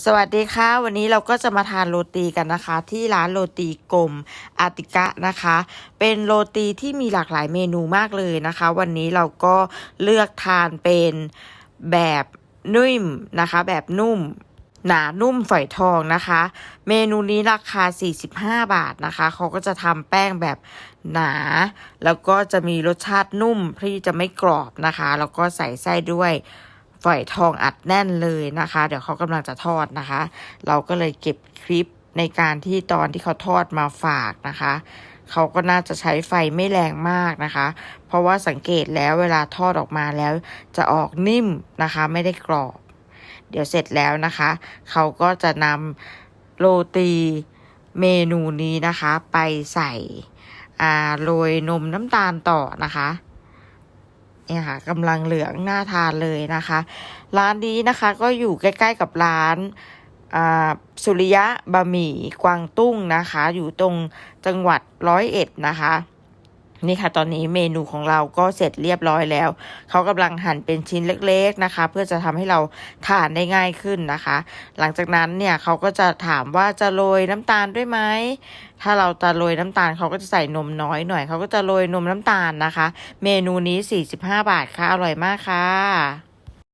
สวัสดีค่ะ วันนี้เราก็จะมาทานโรตีกันนะคะ ที่ร้านโรตีกลมอาติกะนะคะ เป็นโรตีที่มีหลากหลายเมนูมากเลยนะคะ วันนี้เราก็เลือกทานเป็นแบบนุ่มนะคะ แบบนุ่มหนานุ่มฝอยทองนะคะ เมนูนี้ราคา 45 บาทนะคะเขาก็จะทำแป้งแบบหนา แล้วก็จะมีรสชาตินุ่มที่จะไม่กรอบนะคะ แล้วก็ใส่ไส้ด้วย ฝอยทองอัดแน่นเลยนะคะ เดี๋ยวเขากำลังจะทอดนะคะ เราก็เลยเก็บคลิปในการที่ตอนที่เขาทอดมาฝากนะคะเขาก็น่าจะใช้ไฟไม่แรงมากนะคะ เพราะว่าสังเกตแล้วเวลาทอดออกมาแล้วจะออกนิ่มนะคะ ไม่ได้กรอบ เดี๋ยวเสร็จแล้วนะคะ เขาก็จะนำโรตีเมนูนี้นะคะ ไปใส่โรยนมน้ำตาลต่อนะคะ เนี่ยค่ะกำลังเหลืองน่าทานเลยนะคะ ร้านนี้นะคะก็อยู่ใกล้ๆกับร้านสุริยะบะหมี่กวางตุ้งนะคะ อยู่ตรงจังหวัดร้อยเอ็ดนะคะ นี่ค่ะ ตอนนี้เมนูของเราก็เสร็จเรียบร้อยแล้ว เขากำลังหั่นเป็นชิ้นเล็กๆนะคะ เพื่อจะทำให้เราทานได้ง่ายขึ้นนะคะ หลังจากนั้นเนี่ยเขาก็จะถามว่าจะโรยน้ำตาลด้วยไหมถ้าเราจะโรยน้ำตาลเขาก็จะใส่นมน้อยหน่อยเขาก็จะโรยนมน้ำตาลนะคะ เมนูนี้ 45 บาทค่ะ อร่อยมากค่ะ